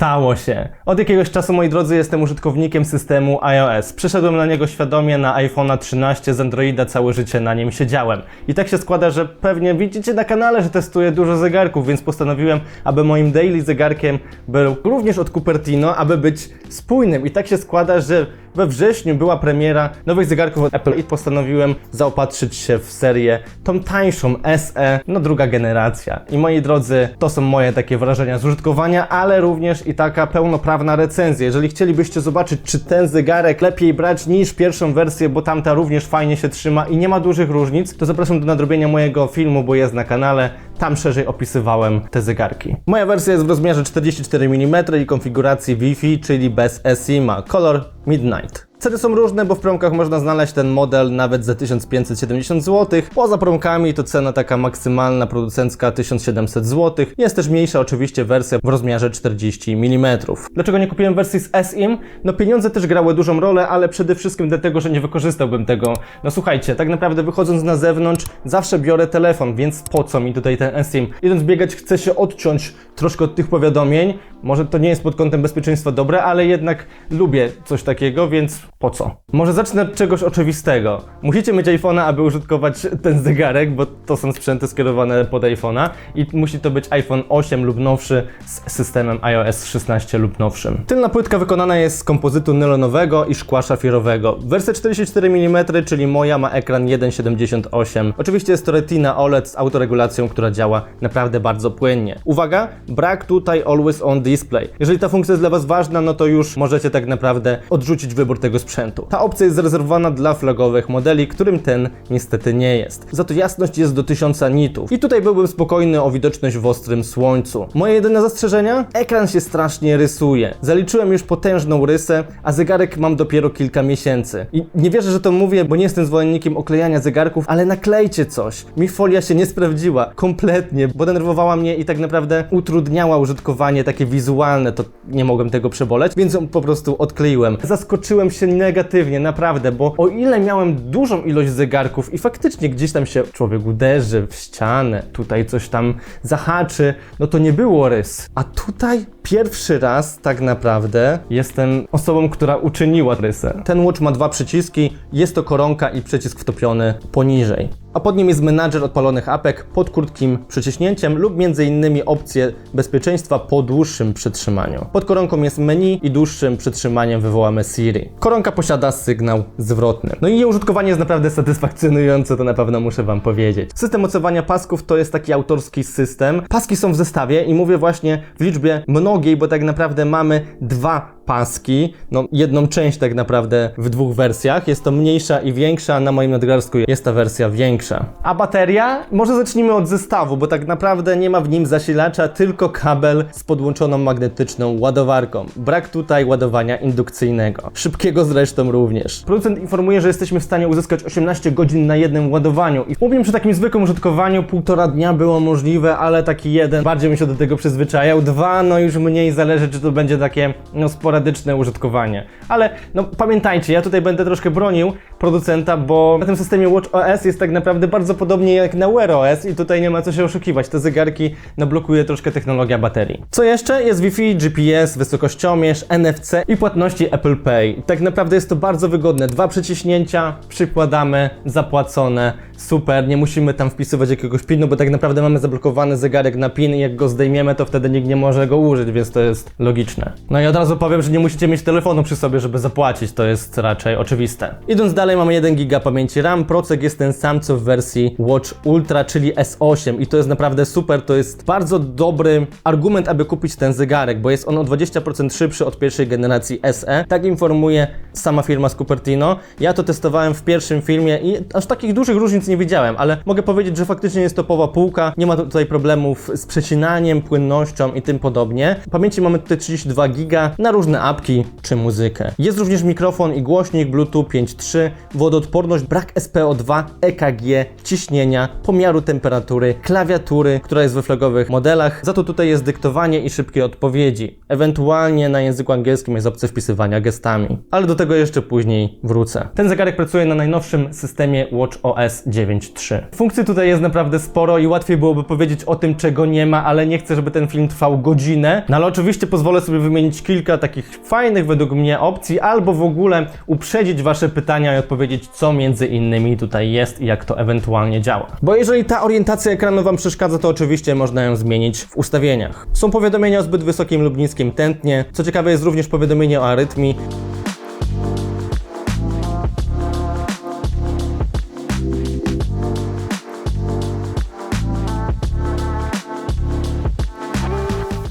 Stało się. Od jakiegoś czasu, moi drodzy, jestem użytkownikiem systemu iOS. Przeszedłem na niego świadomie na iPhone'a 13 z Androida, całe życie na nim siedziałem. I tak się składa, że pewnie widzicie na kanale, że testuję dużo zegarków, więc postanowiłem, aby moim daily zegarkiem był również od Cupertino, aby być spójnym. I tak się składa, że we wrześniu była premiera nowych zegarków od Apple i postanowiłem zaopatrzyć się w serię tą tańszą SE, no druga generacja. I moi drodzy, to są moje takie wrażenia z użytkowania, ale również i taka pełnoprawna recenzja. Jeżeli chcielibyście zobaczyć, czy ten zegarek lepiej brać niż pierwszą wersję, bo tamta również fajnie się trzyma i nie ma dużych różnic, to zapraszam do nadrobienia mojego filmu, bo jest na kanale. Tam szerzej opisywałem te zegarki. Moja wersja jest w rozmiarze 44 mm i konfiguracji Wi-Fi, czyli bez eSIM-a. Kolor Midnight. Ceny są różne, bo w promkach można znaleźć ten model nawet za 1570 zł. Poza promkami to cena taka maksymalna producencka 1700 zł. Jest też mniejsza oczywiście wersja w rozmiarze 40 mm. Dlaczego nie kupiłem wersji z SIM? No pieniądze też grały dużą rolę, ale przede wszystkim dlatego, że nie wykorzystałbym tego. No słuchajcie, tak naprawdę wychodząc na zewnątrz zawsze biorę telefon, więc po co mi tutaj ten SIM? Idąc biegać chcę się odciąć troszkę od tych powiadomień. Może to nie jest pod kątem bezpieczeństwa dobre, ale jednak lubię coś takiego, więc po co? Może zacznę od czegoś oczywistego. Musicie mieć iPhone'a, aby użytkować ten zegarek, bo to są sprzęty skierowane pod iPhone'a i musi to być iPhone 8 lub nowszy z systemem iOS 16 lub nowszym. Tylna płytka wykonana jest z kompozytu nylonowego i szkła szafirowego. Wersja 44 mm, czyli moja, ma ekran 1,78. Oczywiście jest to Retina OLED z autoregulacją, która działa naprawdę bardzo płynnie. Uwaga, brak tutaj Always On Display. Jeżeli ta funkcja jest dla Was ważna, no to już możecie tak naprawdę odrzucić wybór tego sprzętu. Ta opcja jest zarezerwowana dla flagowych modeli, którym ten niestety nie jest. Za to jasność jest do 1000 nitów. I tutaj byłbym spokojny o widoczność w ostrym słońcu. Moje jedyne zastrzeżenia? Ekran się strasznie rysuje. Zaliczyłem już potężną rysę, a zegarek mam dopiero kilka miesięcy. I nie wierzę, że to mówię, bo nie jestem zwolennikiem oklejania zegarków, ale naklejcie coś. Mi folia się nie sprawdziła. Kompletnie, bo denerwowała mnie i tak naprawdę utrudniała użytkowanie takie wizualne, to nie mogłem tego przeboleć, więc ją po prostu odkleiłem. Zaskoczyłem się negatywnie, naprawdę, bo o ile miałem dużą ilość zegarków i faktycznie gdzieś tam się człowiek uderzy w ścianę, tutaj coś tam zahaczy, no to nie było rys. A tutaj pierwszy raz tak naprawdę jestem osobą, która uczyniła rysę. Ten watch ma dwa przyciski, jest to koronka i przycisk wtopiony poniżej. A pod nim jest menadżer odpalonych apek pod krótkim przyciśnięciem lub między innymi opcje bezpieczeństwa po dłuższym przytrzymaniu. Pod koronką jest menu i dłuższym przytrzymaniem wywołamy Siri. Koronka posiada sygnał zwrotny. No i jej użytkowanie jest naprawdę satysfakcjonujące, to na pewno muszę Wam powiedzieć. System mocowania pasków to jest taki autorski system. Paski są w zestawie i mówię właśnie w liczbie mnogiej, bo tak naprawdę mamy dwa paski, no jedną część tak naprawdę w dwóch wersjach. Jest to mniejsza i większa, na moim nadgarstku jest ta wersja większa. A bateria? Może zacznijmy od zestawu, bo tak naprawdę nie ma w nim zasilacza, tylko kabel z podłączoną magnetyczną ładowarką. Brak tutaj ładowania indukcyjnego. Szybkiego zresztą również. Producent informuje, że jesteśmy w stanie uzyskać 18 godzin na jednym ładowaniu i mówię, przy takim zwykłym użytkowaniu półtora dnia było możliwe, ale taki jeden bardziej bym się do tego przyzwyczajał. Dwa, no już mniej zależy, czy to będzie takie no sporadyczne użytkowanie. Ale no pamiętajcie, ja tutaj będę troszkę bronił producenta, bo na tym systemie Watch OS jest tak naprawdę bardzo podobnie jak na Wear OS i tutaj nie ma co się oszukiwać. Te zegarki no, blokuje troszkę technologia baterii. Co jeszcze? Jest Wi-Fi, GPS, wysokościomierz, NFC i płatności Apple Pay. Tak naprawdę jest to bardzo wygodne. Dwa przyciśnięcia, przykładamy, zapłacone, super, nie musimy tam wpisywać jakiegoś pinu, bo tak naprawdę mamy zablokowany zegarek na pin i jak go zdejmiemy, to wtedy nikt nie może go użyć, więc to jest logiczne. No i od razu powiem, że nie musicie mieć telefonu przy sobie, żeby zapłacić, to jest raczej oczywiste. Idąc dalej, mamy 1 GB pamięci RAM, procek jest ten sam co w wersji Watch Ultra, czyli S8 i to jest naprawdę super, to jest bardzo dobry argument, aby kupić ten zegarek, bo jest on o 20% szybszy od pierwszej generacji SE, tak informuje sama firma z Cupertino. Ja to testowałem w pierwszym filmie i aż takich dużych różnic nie widziałem, ale mogę powiedzieć, że faktycznie jest topowa półka, nie ma tutaj problemów z przecinaniem, płynnością i tym podobnie. Pamięci mamy tutaj 32 GB na różne apki czy muzykę. Jest również mikrofon i głośnik Bluetooth 5.3, wodoodporność, brak SPO2, EKG, ciśnienia, pomiaru temperatury, klawiatury, która jest we flagowych modelach. Za to tutaj jest dyktowanie i szybkie odpowiedzi. Ewentualnie na języku angielskim jest opcja wpisywania gestami. Ale do tego jeszcze później wrócę. Ten zegarek pracuje na najnowszym systemie WatchOS 9.3. Funkcji tutaj jest naprawdę sporo i łatwiej byłoby powiedzieć o tym, czego nie ma, ale nie chcę, żeby ten film trwał godzinę. No ale oczywiście pozwolę sobie wymienić kilka takich fajnych według mnie opcji, albo w ogóle uprzedzić Wasze pytania i odpowiedzieć, co między innymi tutaj jest i jak to ewentualnie działa. Bo jeżeli ta orientacja ekranu Wam przeszkadza, to oczywiście można ją zmienić w ustawieniach. Są powiadomienia o zbyt wysokim lub niskim tętnie. Co ciekawe, jest również powiadomienie o arytmii.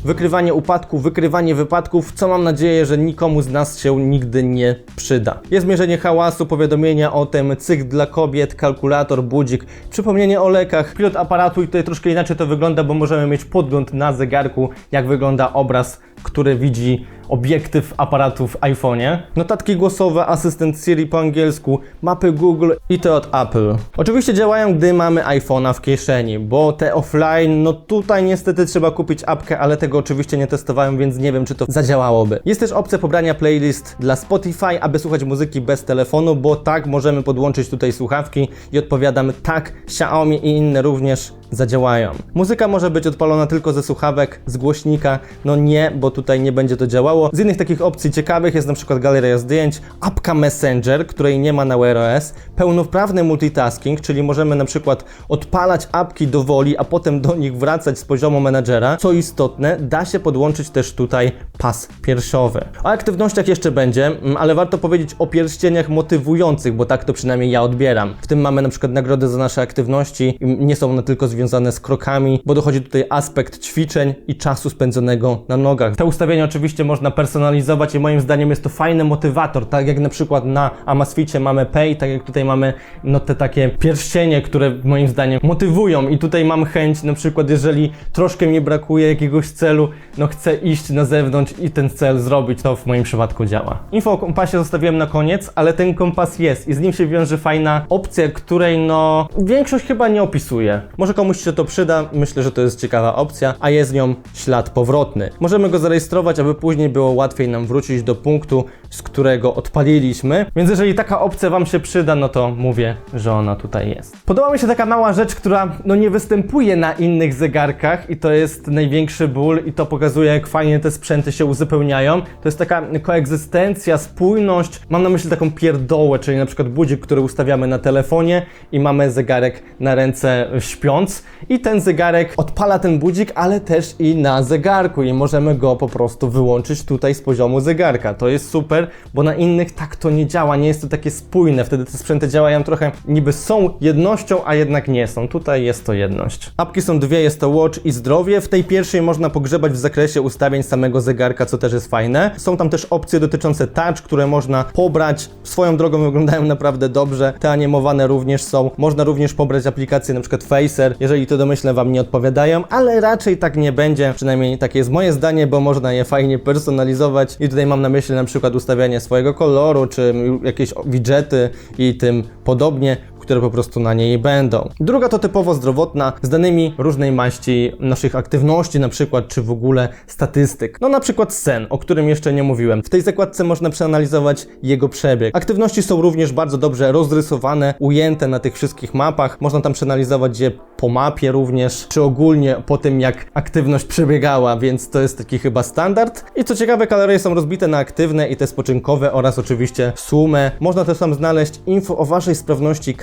Wykrywanie upadków, wykrywanie wypadków, co mam nadzieję, że nikomu z nas się nigdy nie przyda. Jest mierzenie hałasu, powiadomienia o tym, cykl dla kobiet, kalkulator, budzik, przypomnienie o lekach, pilot aparatu i tutaj troszkę inaczej to wygląda, bo możemy mieć podgląd na zegarku, jak wygląda obraz, który widzi obiektyw aparatu w iPhone'ie, notatki głosowe, asystent Siri po angielsku, mapy Google i te od Apple. Oczywiście działają, gdy mamy iPhone'a w kieszeni, bo te offline, no tutaj niestety trzeba kupić apkę, ale tego oczywiście nie testowałem, więc nie wiem, czy to zadziałałoby. Jest też opcja pobrania playlist dla Spotify, aby słuchać muzyki bez telefonu, bo tak możemy podłączyć tutaj słuchawki i odpowiadam tak, Xiaomi i inne również zadziałają. Muzyka może być odpalona tylko ze słuchawek, z głośnika, no nie, bo tutaj nie będzie to działało. Z innych takich opcji ciekawych jest na przykład galeria zdjęć, apka Messenger, której nie ma na Wear OS, pełnoprawny multitasking, czyli możemy na przykład odpalać apki do woli, a potem do nich wracać z poziomu menadżera. Co istotne, da się podłączyć też tutaj pas piersiowy. O aktywnościach jeszcze będzie, mm, ale warto powiedzieć o pierścieniach motywujących, bo tak to przynajmniej ja odbieram. W tym mamy na przykład nagrody za nasze aktywności, i nie są one tylko związane z krokami, bo dochodzi tutaj aspekt ćwiczeń i czasu spędzonego na nogach. Te ustawienia oczywiście można personalizować i moim zdaniem jest to fajny motywator, tak jak na przykład na Amazficie mamy Pay, tak jak tutaj mamy no te takie pierścienie, które moim zdaniem motywują i tutaj mam chęć na przykład jeżeli troszkę mi brakuje jakiegoś celu, no chcę iść na zewnątrz i ten cel zrobić, to w moim przypadku działa. Info o kompasie zostawiłem na koniec, ale ten kompas jest i z nim się wiąże fajna opcja, której no większość chyba nie opisuje. Może komuś się to przyda, myślę, że to jest ciekawa opcja, a jest nią ślad powrotny. Możemy go zarejestrować, aby później było łatwiej nam wrócić do punktu, z którego odpaliliśmy. Więc jeżeli taka opcja Wam się przyda, no to mówię, że ona tutaj jest. Podoba mi się taka mała rzecz, która no nie występuje na innych zegarkach i to jest największy ból i to pokazuje, jak fajnie te sprzęty się uzupełniają. To jest taka koegzystencja, spójność. Mam na myśli taką pierdołę, czyli na przykład budzik, który ustawiamy na telefonie i mamy zegarek na ręce śpiąc i ten zegarek odpala ten budzik, ale też i na zegarku i możemy go po prostu wyłączyć tutaj z poziomu zegarka. To jest super, bo na innych tak to nie działa, nie jest to takie spójne. Wtedy te sprzęty działają trochę niby są jednością, a jednak nie są. Tutaj jest to jedność. Apki są dwie, jest to Watch i Zdrowie. W tej pierwszej można pogrzebać w zakresie ustawień samego zegarka, co też jest fajne. Są tam też opcje dotyczące touch, które można pobrać. Swoją drogą wyglądają naprawdę dobrze. Te animowane również są. Można również pobrać aplikacje np. Facer, jeżeli to domyślę Wam nie odpowiadają, ale raczej tak nie będzie. Przynajmniej takie jest moje zdanie, bo można je fajnie personalizować i tutaj mam na myśli na przykład ustawianie swojego koloru, czy jakieś widgety i tym podobnie które po prostu na niej będą. Druga to typowo zdrowotna, z danymi różnej maści naszych aktywności, na przykład, czy w ogóle statystyk. No na przykład sen, o którym jeszcze nie mówiłem. W tej zakładce można przeanalizować jego przebieg. Aktywności są również bardzo dobrze rozrysowane, ujęte na tych wszystkich mapach. Można tam przeanalizować je po mapie również, czy ogólnie po tym, jak aktywność przebiegała, więc to jest taki chyba standard. I co ciekawe, kalorie są rozbite na aktywne i te spoczynkowe oraz oczywiście sumę. Można też tam znaleźć info o waszej sprawności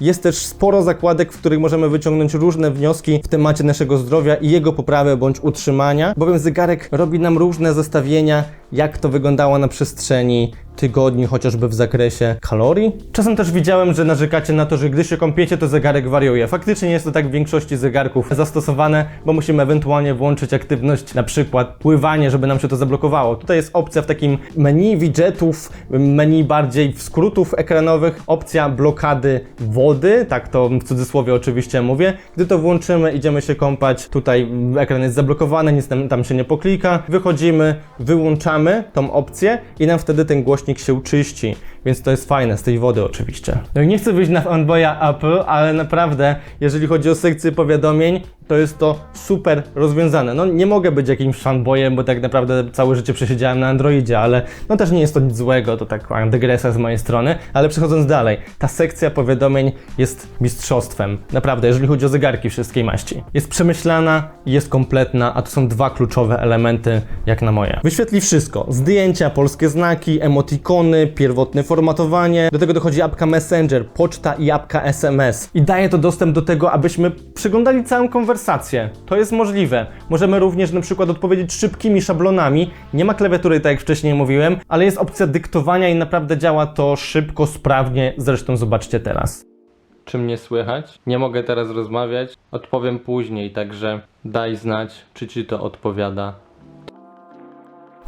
Jest też sporo zakładek, w których możemy wyciągnąć różne wnioski w temacie naszego zdrowia i jego poprawy bądź utrzymania, bowiem zegarek robi nam różne zestawienia, jak to wyglądało na przestrzeni tygodni, chociażby w zakresie kalorii. Czasem też widziałem, że narzekacie na to, że gdy się kąpiecie, to zegarek wariuje. Faktycznie jest to tak w większości zegarków zastosowane, bo musimy ewentualnie włączyć aktywność, na przykład pływanie, żeby nam się to zablokowało. Tutaj jest opcja w takim menu widgetów, menu bardziej w skrótów ekranowych, opcja blokady wody, tak to w cudzysłowie oczywiście mówię. Gdy to włączymy, idziemy się kąpać, tutaj ekran jest zablokowany, nic tam, tam się nie poklika, wychodzimy, wyłączamy tą opcję i nam wtedy ten głośnik się czyści, więc to jest fajne, z tej wody oczywiście. No nie chcę wyjść na fanboya Apple, ale naprawdę, jeżeli chodzi o sekcję powiadomień, to jest to super rozwiązane. No nie mogę być jakimś fanboyem, bo tak naprawdę całe życie przesiedziałem na Androidzie, ale no też nie jest to nic złego, to tak dygresja z mojej strony, ale przechodząc dalej, ta sekcja powiadomień jest mistrzostwem. Naprawdę, jeżeli chodzi o zegarki wszystkiej maści. Jest przemyślana, jest kompletna, a to są dwa kluczowe elementy, jak na moje. Wyświetli wszystko. Zdjęcia, polskie znaki, emotikony, pierwotne formatowanie. Do tego dochodzi apka Messenger, poczta i apka SMS. I daje to dostęp do tego, abyśmy przeglądali całą konwersację. To jest możliwe. Możemy również na przykład odpowiedzieć szybkimi szablonami. Nie ma klawiatury, tak jak wcześniej mówiłem, ale jest opcja dyktowania i naprawdę działa to szybko, sprawnie. Zresztą zobaczcie teraz. Czy mnie słychać? Nie mogę teraz rozmawiać. Odpowiem później, także daj znać, czy ci to odpowiada.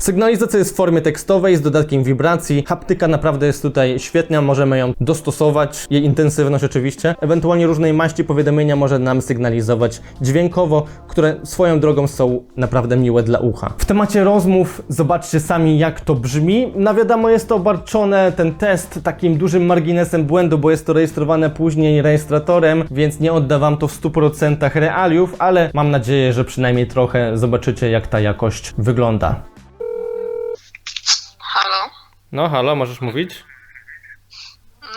Sygnalizacja jest w formie tekstowej z dodatkiem wibracji. Haptyka naprawdę jest tutaj świetna, możemy ją dostosować, jej intensywność oczywiście. Ewentualnie różnej maści powiadomienia może nam sygnalizować dźwiękowo, które swoją drogą są naprawdę miłe dla ucha. W temacie rozmów zobaczcie sami jak to brzmi. No wiadomo jest to obarczone ten test takim dużym marginesem błędu, bo jest to rejestrowane później rejestratorem, więc nie odda wam to w 100% realiów, ale mam nadzieję, że przynajmniej trochę zobaczycie jak ta jakość wygląda. No, halo, możesz mówić?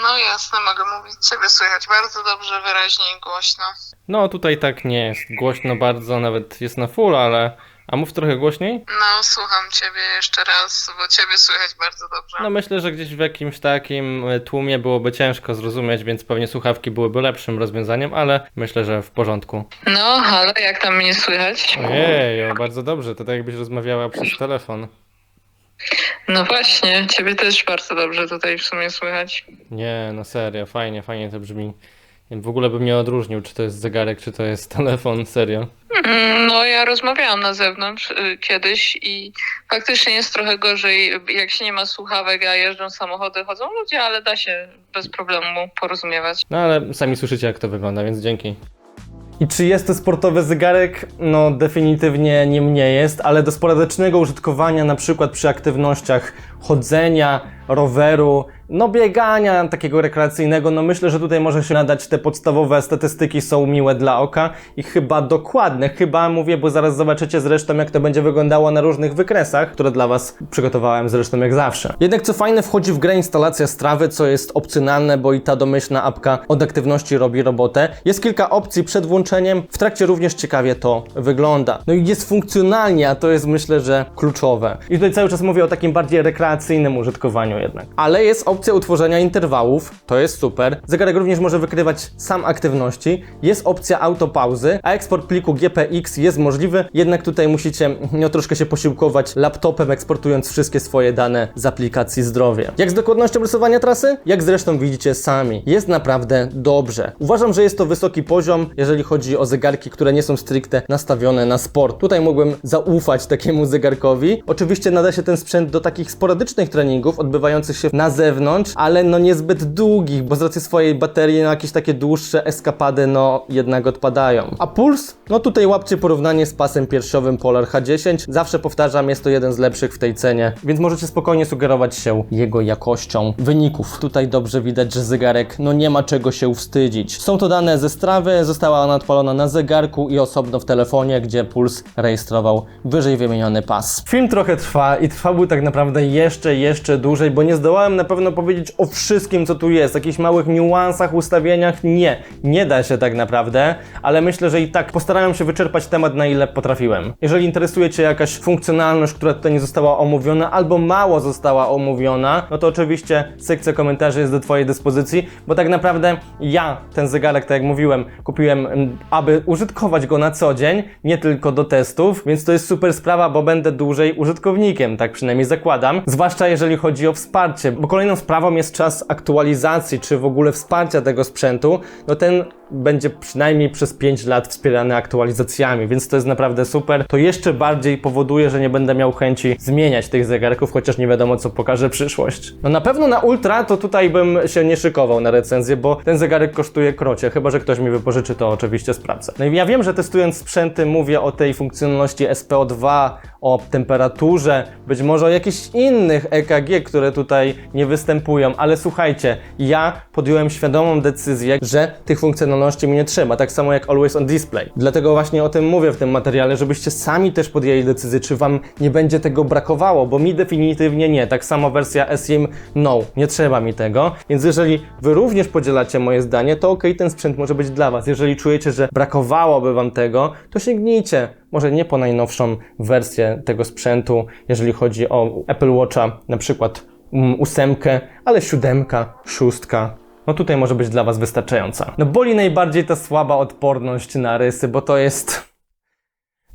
No jasne, mogę mówić. Ciebie słychać bardzo dobrze, wyraźnie i głośno. No, tutaj tak nie jest głośno bardzo, nawet jest na full, ale... A mów trochę głośniej? No, słucham ciebie jeszcze raz, bo ciebie słychać bardzo dobrze. No myślę, że gdzieś w jakimś takim e, tłumie byłoby ciężko zrozumieć, więc pewnie słuchawki byłyby lepszym rozwiązaniem, ale myślę, że w porządku. No, halo, jak tam mnie słychać? Ojej, bardzo dobrze, to tak jakbyś rozmawiała przez telefon. No właśnie, ciebie też bardzo dobrze tutaj w sumie słychać. Nie, no serio, fajnie, fajnie to brzmi. W ogóle bym nie odróżnił, czy to jest zegarek, czy to jest telefon, serio. Mm, No, ja rozmawiałam na zewnątrz y, kiedyś i faktycznie jest trochę gorzej, jak się nie ma słuchawek, a jeżdżą samochody, chodzą ludzie, ale da się bez problemu porozumiewać. No ale sami słyszycie, jak to wygląda, więc dzięki. I czy jest to sportowy zegarek? No, definitywnie nim nie jest, ale do sporadycznego użytkowania, na przykład przy aktywnościach chodzenia, roweru, no biegania takiego rekreacyjnego, no myślę, że tutaj może się nadać te podstawowe statystyki są miłe dla oka i chyba dokładne, chyba mówię, bo zaraz zobaczycie zresztą jak to będzie wyglądało na różnych wykresach, które dla Was przygotowałem zresztą jak zawsze. Jednak co fajne, wchodzi w grę instalacja strawy, co jest opcjonalne, bo i ta domyślna apka od aktywności robi robotę. Jest kilka opcji przed włączeniem, w trakcie również ciekawie to wygląda. No i jest funkcjonalnie, a to jest myślę, że kluczowe. I tutaj cały czas mówię o takim bardziej rekreacyjnym użytkowaniu jednak. Ale jest opcja utworzenia interwałów, to jest super. Zegarek również może wykrywać sam aktywności. Jest opcja autopauzy, a eksport pliku GPX jest możliwy, jednak tutaj musicie no, troszkę się posiłkować laptopem, eksportując wszystkie swoje dane z aplikacji zdrowie. Jak z dokładnością rysowania trasy? Jak zresztą widzicie sami. Jest naprawdę dobrze. Uważam, że jest to wysoki poziom, jeżeli chodzi o zegarki, które nie są stricte nastawione na sport. Tutaj mógłbym zaufać takiemu zegarkowi. Oczywiście nada się ten sprzęt do takich sporadycznych treningów odbywających się na zewnątrz, ale no niezbyt długich, bo z racji swojej baterii no jakieś takie dłuższe eskapady no jednak odpadają. A puls? No tutaj łapcie porównanie z pasem piersiowym Polar H10. Zawsze powtarzam, jest to jeden z lepszych w tej cenie, więc możecie spokojnie sugerować się jego jakością wyników. Tutaj dobrze widać, że zegarek no nie ma czego się wstydzić. Są to dane ze strawy, została ona odpalona na zegarku i osobno w telefonie, gdzie puls rejestrował wyżej wymieniony pas. Film trochę trwa i trwałby tak naprawdę jeszcze, jeszcze dłużej, bo nie zdołałem na pewno powiedzieć o wszystkim, co tu jest, jakichś małych niuansach, ustawieniach. Nie, nie da się tak naprawdę, ale myślę, że i tak postarałem się wyczerpać temat na ile potrafiłem. Jeżeli interesuje Cię jakaś funkcjonalność, która tutaj nie została omówiona, albo mało została omówiona, no to oczywiście sekcja komentarzy jest do Twojej dyspozycji, bo tak naprawdę ja ten zegarek, tak jak mówiłem, kupiłem, aby użytkować go na co dzień, nie tylko do testów, więc to jest super sprawa, bo będę dłużej użytkownikiem, tak przynajmniej zakładam. Zwłaszcza jeżeli chodzi o wsparcie, bo kolejną sprawą jest czas aktualizacji, czy w ogóle wsparcia tego sprzętu, no ten będzie przynajmniej przez 5 lat wspierany aktualizacjami, więc to jest naprawdę super. To jeszcze bardziej powoduje, że nie będę miał chęci zmieniać tych zegarków, chociaż nie wiadomo co pokaże przyszłość. No na pewno na Ultra to tutaj bym się nie szykował na recenzję, bo ten zegarek kosztuje krocie, chyba że ktoś mi wypożyczy, to oczywiście sprawdzę. No i ja wiem, że testując sprzęty mówię o tej funkcjonalności SPO2, o temperaturze, być może o jakichś innych EKG, które tutaj nie występują, ale słuchajcie, ja podjąłem świadomą decyzję, że tych funkcjonalności mi nie trzeba, tak samo jak Always on Display. Dlatego właśnie o tym mówię w tym materiale, żebyście sami też podjęli decyzję, czy wam nie będzie tego brakowało, bo mi definitywnie nie. Tak samo wersja SIM no, nie trzeba mi tego. Więc jeżeli wy również podzielacie moje zdanie, to ok, ten sprzęt może być dla was. Jeżeli czujecie, że brakowałoby wam tego, to sięgnijcie może nie po najnowszą wersję tego sprzętu, jeżeli chodzi o Apple Watcha, na przykład mm, ale siódemka, szóstka. No tutaj może być dla Was wystarczająca. No boli najbardziej ta słaba odporność na rysy, bo to jest...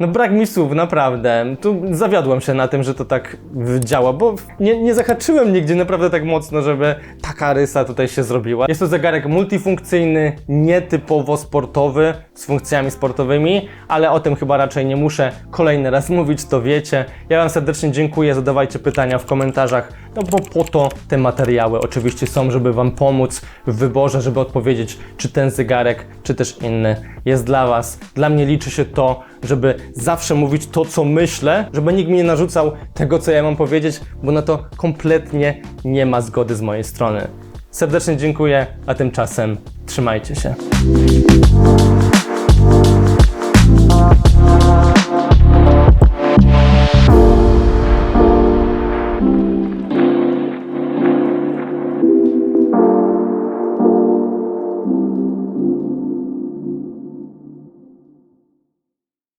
No brak mi słów, naprawdę. Tu zawiodłem się na tym, że to tak działa, bo nie, nie zahaczyłem nigdzie naprawdę tak mocno, żeby taka rysa tutaj się zrobiła. Jest to zegarek multifunkcyjny, nietypowo sportowy, z funkcjami sportowymi, ale o tym chyba raczej nie muszę kolejny raz mówić, to wiecie. Ja Wam serdecznie dziękuję, zadawajcie pytania w komentarzach, no bo po to te materiały oczywiście są, żeby Wam pomóc w wyborze, żeby odpowiedzieć, czy ten zegarek, czy też inny jest dla Was. Dla mnie liczy się to, żeby zawsze mówić to, co myślę, żeby nikt mi nie narzucał tego, co ja mam powiedzieć, bo na to kompletnie nie ma zgody z mojej strony. Serdecznie dziękuję, a tymczasem trzymajcie się.